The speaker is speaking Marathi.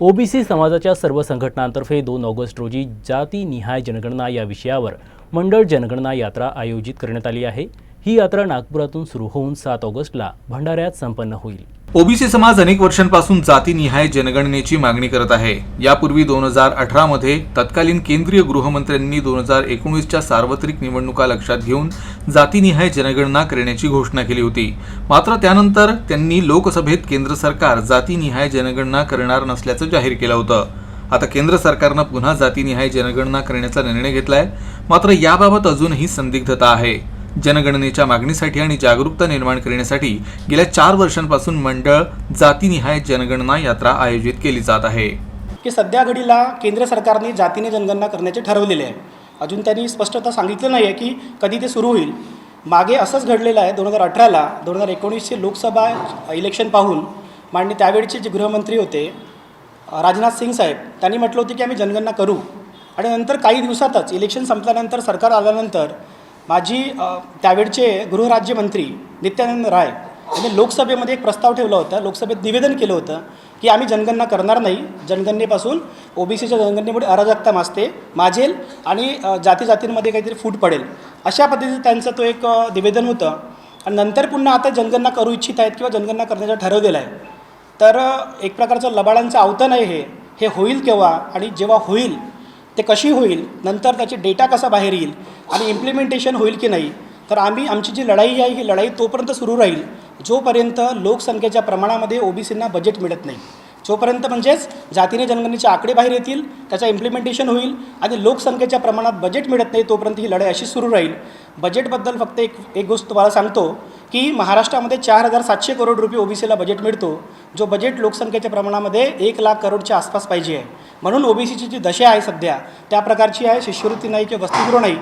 ओबीसी समाजाच्या सर्व संघटनांतर्फे दोन ऑगस्ट रोजी जातीनिहाय जनगणना या विषयावर मंडळ जनगणना यात्रा आयोजित करण्यात आली आहे. ही यात्रा नागपुरातून सुरू होऊन सात ऑगस्टला भंडाऱ्यात संपन्न होईल. ओबीसी समाज अनेक वर्षांपासून जातीनिहाय जनगणनेची मागणी करत आहे. यापूर्वी दोन हजार अठरामध्ये तत्कालीन केंद्रीय गृहमंत्र्यांनी दोन हजार एकोणीसच्या सार्वत्रिक निवडणुका लक्षात घेऊन जातीनिहाय जनगणना करण्याची घोषणा केली होती. मात्र त्यानंतर त्यांनी लोकसभेत केंद्र सरकार जातीनिहाय जनगणना करणार नसल्याचं जाहीर केलं होतं. आता केंद्र सरकारनं पुन्हा जातीनिहाय जनगणना करण्याचा निर्णय घेतलाय. मात्र याबाबत अजूनही संदिग्धता आहे. जनगणनेच्या मागणीसाठी आणि जागरूकता निर्माण करण्यासाठी गेल्या चार वर्षांपासून मंडळ जातीनिहाय जनगणना यात्रा आयोजित केली जात आहे. की सध्या घडीला केंद्र सरकारने जातीने जनगणना करण्याचे ठरवलेले आहे. अजून त्यांनी स्पष्टता सांगितलं नाही आहे की कधी ते सुरू होईल. मागे असंच घडलेलं आहे. दोन हजार अठराला दोन हजार एकोणीसचे लोकसभा इलेक्शन पाहून मांडणी त्यावेळचे जे गृहमंत्री होते राजनाथ सिंग साहेब त्यांनी म्हटलं होतं की आम्ही जनगणना करू. आणि नंतर काही दिवसातच इलेक्शन संपल्यानंतर सरकार आल्यानंतर माझी त्यावेळचे गृहराज्यमंत्री नित्यानंद राय यांनी लोकसभेमध्ये एक प्रस्ताव ठेवला होता. लोकसभेत निवेदन केलं होतं की आम्ही जनगणना करणार नाही. जनगणनेपासून ओबीसीच्या जनगणनेमुळे अराजकता मासते माजेल आणि जाती जातींमध्ये काहीतरी फूट पडेल. अशा पद्धतीचं त्यांचं तो एक निवेदन होतं. आणि नंतर पुन्हा आता जनगणना करू इच्छित आहेत किंवा जनगणना करण्याचं ठरवलेलं आहे. तर एक प्रकारचं लबाडांचं आवतन आहे हे. हे होईल केव्हा आणि जेव्हा होईल ते कशी होईल नंतर त्याची डेटा कसा बाहेर येईल आणि इम्प्लिमेंटेशन होईल की नाही तर आम्ही आमची जी लढाई आहे ही लढाई तोपर्यंत सुरू राहील जोपर्यंत लोकसंख्येच्या प्रमाणामध्ये ओबीसींना बजेट मिळत नाही. जोपर्यंत म्हणजेच जातीने जनगणनेचे आकडे बाहेर येतील त्याचं इम्प्लिमेंटेशन होईल आणि लोकसंख्येच्या प्रमाणात बजेट मिळत नाही तोपर्यंत ही लढाई अशी सुरू राहील. बजेटबद्दल फक्त एक एक गोष्ट तुम्हाला सांगतो की महाराष्ट्रामध्ये चार हजार सातशे करोड रुपये ओबीसीला बजेट मिळतो जो बजेट लोकसंख्येच्या प्रमाणामध्ये एक लाख करोडच्या आसपास पाहिजे आहे. म्हणून ओबीसीची जी दशा आहे सध्या त्या प्रकारची आहे शिष्यवृत्ती नाही किंवा वसतिगृह नाही.